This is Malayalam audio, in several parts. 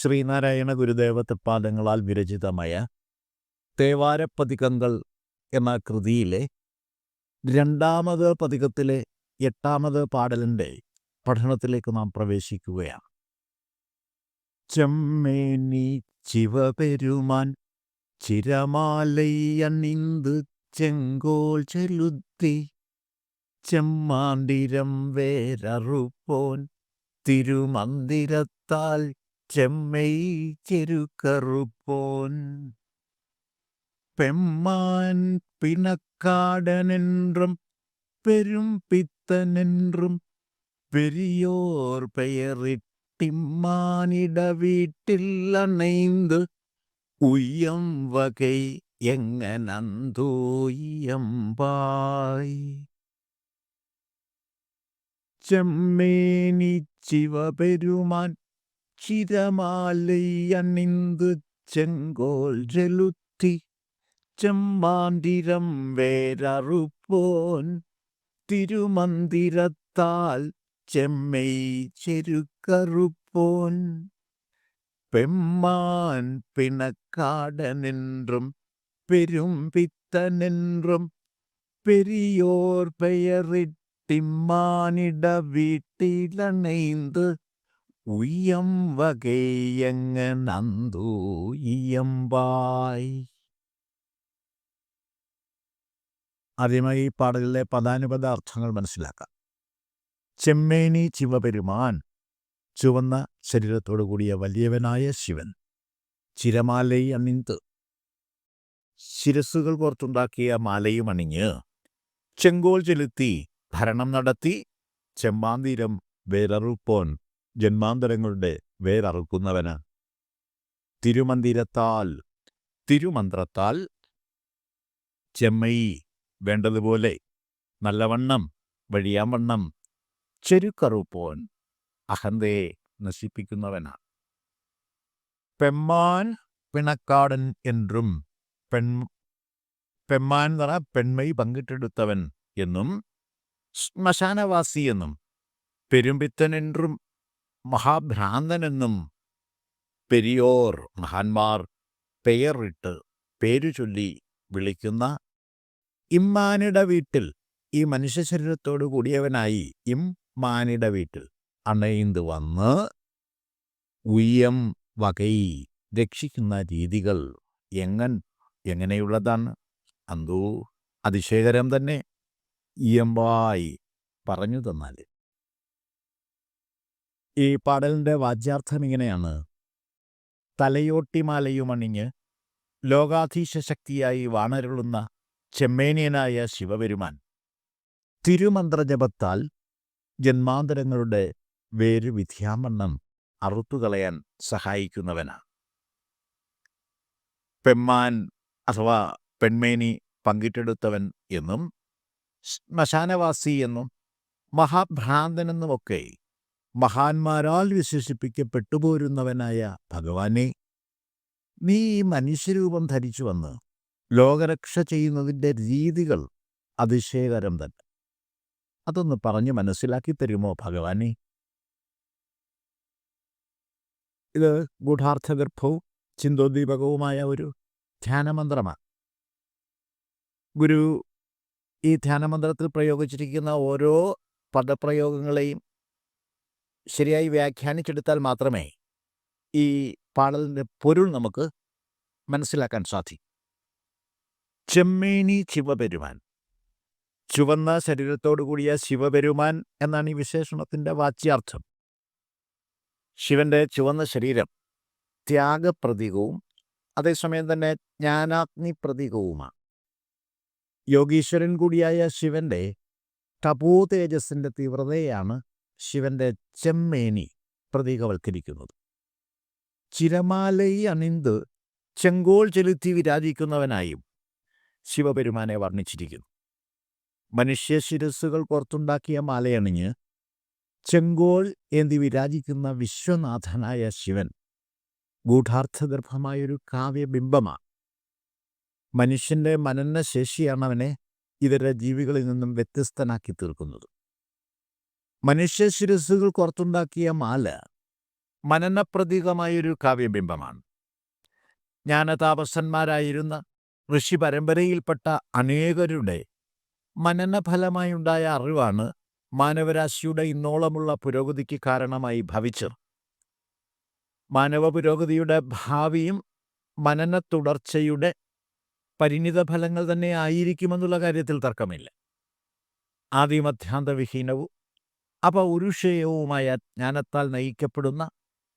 ശ്രീനാരായണ ഗുരുദേവ തൃപ്പാദങ്ങളാൽ വിരചിതമായ തേവാരപ്പതികങ്ങൾ എന്ന കൃതിയിലെ രണ്ടാമത് പതികത്തിലെ എട്ടാമത് പാടലിന്റെ പഠനത്തിലേക്ക് നാം പ്രവേശിക്കുകയാണ്. ചെമ്മേനി ശിവപെരുമാൻ ചിരമാലയണിന്ത് ചെങ്കോൾ ചെലുത്തി ചെമ്മാണ്ടിരം വേരറുപ്പോൻ തിരുമന്ദിരത്താൽ ചെമ്മൈ ചെരുക്കറുപ്പോൻ பெம்மான் பிணக்காடனென்றும் பெரும் பித்தனென்றும் பெரியோர் பெயரிட்டிம்மானிட வீட்டில் அணைந்து உய்யம் வகை எங்கனந்தோயம்பாய் செம்மேனி சிவபெருமான் சிரமாலை அணிந்து செங்கோல் செலுத்தி செம்மாண்டிரம் வேறறுப்போன். திருமந்திரத்தால் செம்மை செருக்கறுப்போன். பெம்மான் பிணக்காடனென்றும் பெரும் பித்தனென்றும் பெரியோர் பெயரிட்டிம்மானிட வீட்டிலணைந்து உய்யம் வகையங்க நந்து ഇയമ്പായ് ആദ്യമായി ഈ പാടലിലെ പദാനുപദ അർത്ഥങ്ങൾ മനസ്സിലാക്കാം ചെമ്മേനി ശിവപെരുമാൻ ചുവന്ന ശരീരത്തോടു കൂടിയ വലിയവനായ ശിവൻ ചിരമാലൈ അണിന്ത് ശിരസ്സുകൾ പുറത്തുണ്ടാക്കിയ മാലയും അണിഞ്ഞ് ചെങ്കോൽ ചെലുത്തി ഭരണം നടത്തി ചെമ്മാന്തീരം വേരറുപ്പോൻ ജന്മാന്തരങ്ങളുടെ വേരറുക്കുന്നവന്. തിരുമന്ദിരത്താൽ തിരുമന്ത്രത്താൽ ചെമ്മയി വേണ്ടതുപോലെ നല്ലവണ്ണം വഴിയാവണ്ണം ചെരുക്കറുപ്പോൻ അഹന്തയെ നശിപ്പിക്കുന്നവനാണ് പെമ്മാൻ പിണക്കാടൻ എന്നും പെൺ പെമ്മാൻ എന്ന് പറഞ്ഞാൽ പെൺമൈ പങ്കിട്ടെടുത്തവൻ എന്നും ശ്മശാനവാസി എന്നും പെരുമ്പിത്തൻ എന്നും മഹാഭ്രാന്തനെന്നും പെരിയോർ മഹാന്മാർ പേരു ചൊല്ലി വിളിക്കുന്ന ഇമ്മാനിട വീട്ടിൽ ഈ മനുഷ്യ ശരീരത്തോടു കൂടിയവനായി ഇം മാനിട വീട്ടിൽ അണയിന്ത് വന്ന് ഉയ്യം വകൈ രക്ഷിക്കുന്ന രീതികൾ എങ്ങൻ എങ്ങനെയുള്ളതാണ്? അന്തോ അതിശയകരം തന്നെ. ഇയമ്പായി പറഞ്ഞു തന്നാൽ ഈ പാടലിന്റെ വാച്യാർത്ഥം ഇങ്ങനെയാണ്. തലയോട്ടിമാലയുമണിഞ്ഞ് ലോകാധീശ ശക്തിയായി വാണരുളുന്ന ചെമ്മേനിയനായ ശിവപെരുമാൻ. തിരുമന്ത്രജപത്താൽ ജന്മാന്തരങ്ങളുടെ വേര് വിധ്യാമണ്ണം അറുത്തുകളയാൻ സഹായിക്കുന്നവനാണ് പെമ്മാൻ അഥവാ പെൺമേനി പങ്കിട്ടെടുത്തവൻ എന്നും ശ്മശാനവാസി എന്നും മഹാഭ്രാന്തനെന്നുമൊക്കെ മഹാന്മാരാൽ വിശേഷിപ്പിക്കപ്പെട്ടു പോരുന്നവനായ ഭഗവാനെ നീ ഈ മനുഷ്യരൂപം ധരിച്ചു വന്ന് ലോകരക്ഷ ചെയ്യുന്നതിന്റെ രീതികൾ അതിശയകരം തന്നെ. അതൊന്ന് പറഞ്ഞ് മനസ്സിലാക്കി തരുമോ ഭഗവാനെ? ഇത് ഗൂഢാർത്ഥഗർഭവും ചിന്തോദ്ദീപകവുമായ ഒരു ധ്യാനമന്ത്രമാണ് ഗുരു ഈ ധ്യാനമന്ത്രത്തിൽ പ്രയോഗിച്ചിരിക്കുന്ന ഓരോ പദപ്രയോഗങ്ങളെയും ശരിയായി വ്യാഖ്യാനിച്ചെടുത്താൽ മാത്രമേ ഈ പാടലിന്റെ പൊരുൾ നമുക്ക് മനസ്സിലാക്കാൻ സാധിക്കും ചെമ്മേനി ശിവപെരുമാൻ. ചുവന്ന ശരീരത്തോടു കൂടിയ ശിവപെരുമാൻ എന്നാണ് ഈ വിശേഷണത്തിന്റെ വാച്യാർത്ഥം. ശിവന്റെ ചുവന്ന ശരീരം ത്യാഗപ്രതീകവും അതേസമയം തന്നെ ജ്ഞാനാഗ്നി പ്രതീകവുമാണ് യോഗീശ്വരൻ കൂടിയായ ശിവന്റെ തപോതേജസ്സിന്റെ തീവ്രതയാണ് ശിവന്റെ ചെമ്മേനി പ്രതീകവൽക്കരിക്കുന്നത്. ചിരമാലൈ അണിന്ത് ചെങ്കോൾ ചെലുത്തി വിരാജിക്കുന്നവനായും ശിവപെരുമാനെ വർണിച്ചിരിക്കുന്നു. മനുഷ്യ ശിരസ്സുകൾ പുറത്തുണ്ടാക്കിയ മാലയണിഞ്ഞ് ചെങ്കോൾ എന്തി വിരാജിക്കുന്ന വിശ്വനാഥനായ ശിവൻ ഗൂഢാർത്ഥഗർഭമായൊരു കാവ്യബിംബമാണ് മനുഷ്യന്റെ മനനശേഷിയാണ് അവനെ ഇതര ജീവികളിൽ നിന്നും വ്യത്യസ്തനാക്കി തീർക്കുന്നത് മനുഷ്യ ശിരസ്സുകൾ പുറത്തുണ്ടാക്കിയ മാല മനനപ്രതീകമായൊരു കാവ്യബിംബമാണ്. ജ്ഞാനതാപസന്മാരായിരുന്ന ഋഷി പരമ്പരയിൽപ്പെട്ട അനേകരുടെ മനനഫലമായുണ്ടായ അറിവാണ് മാനവരാശിയുടെ ഇന്നോളമുള്ള പുരോഗതിക്ക് കാരണമായി ഭവിച്ചത്. മാനവ പുരോഗതിയുടെ ഭാവിയും മനന തുടർച്ചയുടെ പരിണിത ഫലങ്ങൾ തന്നെ ആയിരിക്കുമെന്നുള്ള കാര്യത്തിൽ തർക്കമില്ല. ആദിമധ്യാന്തവിഹീനവും അപൗരുഷേയവുമായ ജ്ഞാനത്താൽ നയിക്കപ്പെടുന്ന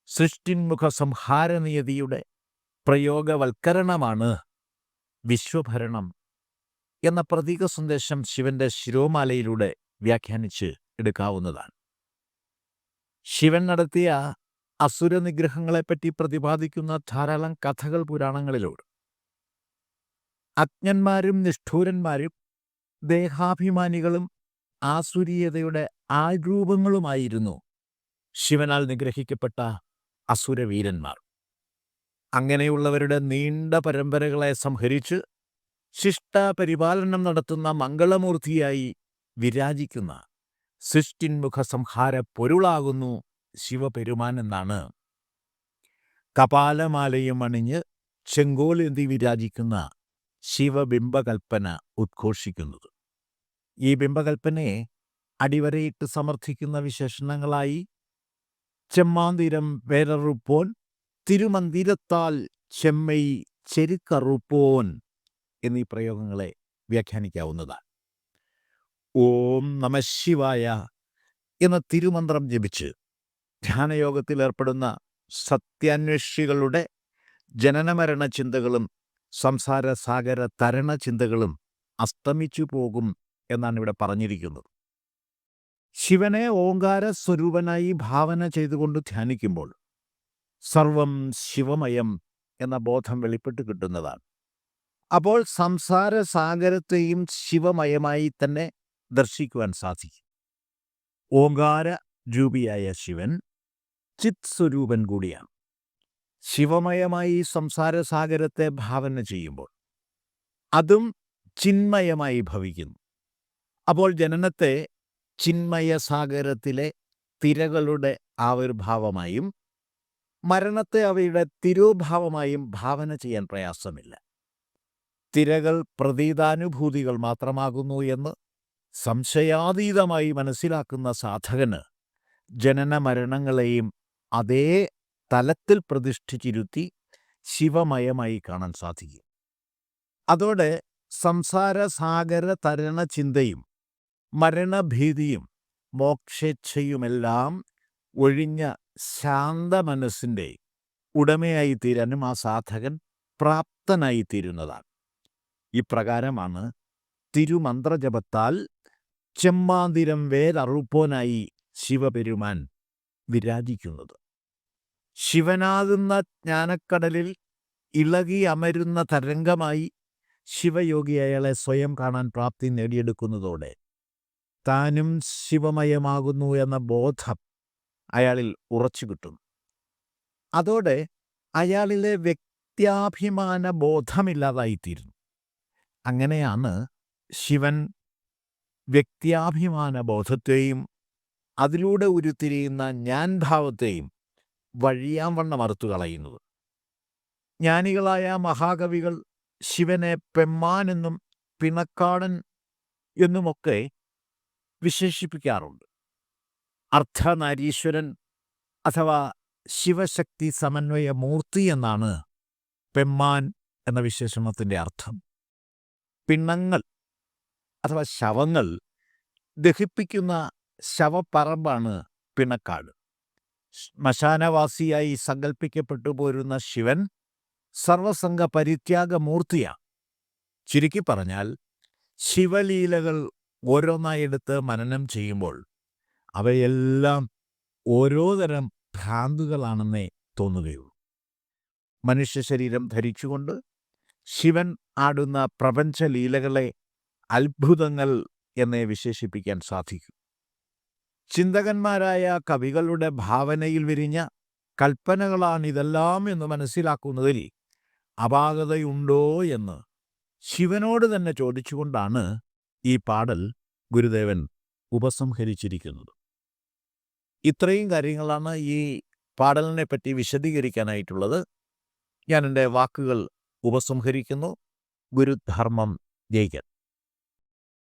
സൃഷ്ടിന്മുഖ സംഹാരനിയതിയുടെ പ്രയോഗവൽക്കരണമാണ് വിശ്വഭരണം എന്ന പ്രതീക സന്ദേശം ശിവന്റെ ശിരോമാലയിലൂടെ വ്യാഖ്യാനിച്ച് എടുക്കാവുന്നതാണ്. ശിവൻ നടത്തിയ അസുരനിഗ്രഹങ്ങളെപ്പറ്റി പ്രതിപാദിക്കുന്ന ധാരാളം കഥകൾ പുരാണങ്ങളിലൂടെ അജ്ഞന്മാരും നിഷ്ഠൂരന്മാരും ദേഹാഭിമാനികളും ആസുരീയതയുടെ ആരൂപങ്ങളുമായിരുന്നു ശിവനാൽ നിഗ്രഹിക്കപ്പെട്ട അസുരവീരന്മാർ. അങ്ങനെയുള്ളവരുടെ നീണ്ട പരമ്പരകളെ സംഹരിച്ച് ശിഷ്ടപരിപാലനം നടത്തുന്ന മംഗളമൂർത്തിയായി വിരാജിക്കുന്ന സിഷ്ടിൻമുഖ സംഹാര പൊരുളാകുന്നു ശിവപെരുമാൻ എന്നാണ്. കപാലമാലയും അണിഞ്ഞ് ചെങ്കോലേന്തി വിരാജിക്കുന്ന ശിവബിംബകൽപ്പന ഉദ്ഘോഷിക്കുന്നത്. ഈ ബിംബകൽപ്പനയെ അടിവരയിട്ട് സമർത്ഥിക്കുന്ന വിശേഷണങ്ങളായി ചെമ്മാന്തിരം വേരറുപ്പോൻ തിരുമന്തിരത്താൽ ചെമ്മൈ ചെരുക്കറുപ്പോൻ എന്നീ പ്രയോഗങ്ങളെ വ്യാഖ്യാനിക്കാവുന്നതാണ്. ഓം നമശിവായ എന്ന തിരുമന്ത്രം ജപിച്ച് ധ്യാനയോഗത്തിൽ ഏർപ്പെടുന്ന സത്യാന്വേഷികളുടെ ജനനമരണ ചിന്തകളും സംസാര സാഗര തരണ ചിന്തകളും അസ്തമിച്ചു പോകും എന്നാണ് ഇവിടെ പറഞ്ഞിരിക്കുന്നത്. ശിവനെ ഓങ്കാര സ്വരൂപനായി ഭാവന ചെയ്തുകൊണ്ട് ധ്യാനിക്കുമ്പോൾ സർവം ശിവമയം എന്ന ബോധം വെളിപ്പെട്ട് കിട്ടുന്നതാണ്. അപ്പോൾ സംസാര സാഗരത്തെയും ശിവമയമായി തന്നെ ദർശിക്കുവാൻ സാധിക്കും. ഓങ്കാര രൂപിയായ ശിവൻ ചിത് സ്വരൂപൻ കൂടിയാണ്. ശിവമയമായി സംസാര സാഗരത്തെ ഭാവന ചെയ്യുമ്പോൾ അതും ചിന്മയമായി ഭവിക്കുന്നു. അപ്പോൾ ജനനത്തെ ചിന്മയ സാഗരത്തിലെ തിരകളുടെ ആവിർഭാവമായും മരണത്തെ അവയുടെ തിരോഭാവമായും ഭാവന ചെയ്യാൻ പ്രയാസമില്ല. തിരകൾ പ്രതീതാനുഭൂതികൾ മാത്രമാകുന്നു എന്ന് സംശയാതീതമായി മനസ്സിലാക്കുന്ന സാധകന് ജനന മരണങ്ങളെയും അതേ തലത്തിൽ പ്രതിഷ്ഠിച്ചിരുത്തി ശിവമയമായി കാണാൻ സാധിക്കും. അതോടെ സംസാരസാഗര തരണ ചിന്തയും മരണഭീതിയും മോക്ഷേച്ഛയുമെല്ലാം ഒഴിഞ്ഞ ശാന്ത മനസ്സിന്റെ ഉടമയായി തീരാനും ആ സാധകൻ പ്രാപ്തനായി തീരുന്നതാണ് ഇപ്രകാരമാണ് തിരുമന്ത്രജപത്താൽ ചെമ്മാന്തിരം വേരറുപ്പോനായി ശിവപെരുമാൻ വിരാജിക്കുന്നത്. ശിവനാകുന്ന ജ്ഞാനക്കടലിൽ ഇളകി അമരുന്ന തരംഗമായി ശിവയോഗി അയാളെ സ്വയം കാണാൻ പ്രാപ്തി നേടിയെടുക്കുന്നതോടെ താനും ശിവമയമാകുന്നു എന്ന ബോധം അയാളിൽ ഉറച്ചു കിട്ടുന്നു. അതോടെ അയാളിലെ വ്യക്ത്യാഭിമാന ബോധമില്ലാതായിത്തീരുന്നു. അങ്ങനെയാണ് ശിവൻ വ്യക്തിയാഭിമാന ബോധത്തെയും അതിലൂടെ ഉരുത്തിരിയുന്ന ഞാൻ ഭാവത്തെയും വഴിയാം അറുത്തു കളയുന്നത്. ജ്ഞാനികളായ മഹാകവികൾ ശിവനെ പെമ്മാനെന്നും പിണക്കാടൻ എന്നുമൊക്കെ വിശേഷിപ്പിക്കാറുണ്ട്. അർദ്ധനാരീശ്വരൻ അഥവാ ശിവശക്തി സമന്വയ മൂർത്തി എന്നാണ് പെമ്മാൻ എന്ന വിശേഷണത്തിന്റെ അർത്ഥം. പിണ്ണങ്ങൾ അഥവാ ശവങ്ങൾ ദഹിപ്പിക്കുന്ന ശവപ്പറമ്പാണ് പിണക്കാട്. ശ്മശാനവാസിയായി സങ്കല്പിക്കപ്പെട്ടു പോരുന്ന ശിവൻ സർവസംഘ പരിത്യാഗമൂർത്തിയാണ് ചുരുക്കി പറഞ്ഞാൽ ശിവലീലകൾ ഓരോന്നായെടുത്ത് മനനം ചെയ്യുമ്പോൾ അവയെല്ലാം ഓരോ തരം ഭ്രാന്തുകളാണെന്നേ തോന്നുകയുള്ളൂ. മനുഷ്യ ശരീരം ധരിച്ചുകൊണ്ട് ശിവൻ ആടുന്ന പ്രപഞ്ചലീലകളെ അത്ഭുതങ്ങൾ എന്നെ വിശേഷിപ്പിക്കാൻ സാധിക്കും. ചിന്തകന്മാരായ കവികളുടെ ഭാവനയിൽ വിരിഞ്ഞ കൽപ്പനകളാണിതെല്ലാം എന്ന് മനസ്സിലാക്കുന്നതിൽ അപാകതയുണ്ടോ എന്ന് ശിവനോട് തന്നെ ചോദിച്ചുകൊണ്ടാണ് ഈ പാടൽ ഗുരുദേവൻ ഉപസംഹരിച്ചിരിക്കുന്നത്. ഇത്രയും കാര്യങ്ങളാണ് ഈ പാടലിനെ പറ്റി വിശദീകരിക്കാനായിട്ടുള്ളത്. ഞാൻ എന്റെ വാക്കുകൾ ഉപസംഹരിക്കുന്നു. ഗുരുധർമ്മം ജയിക്കൻ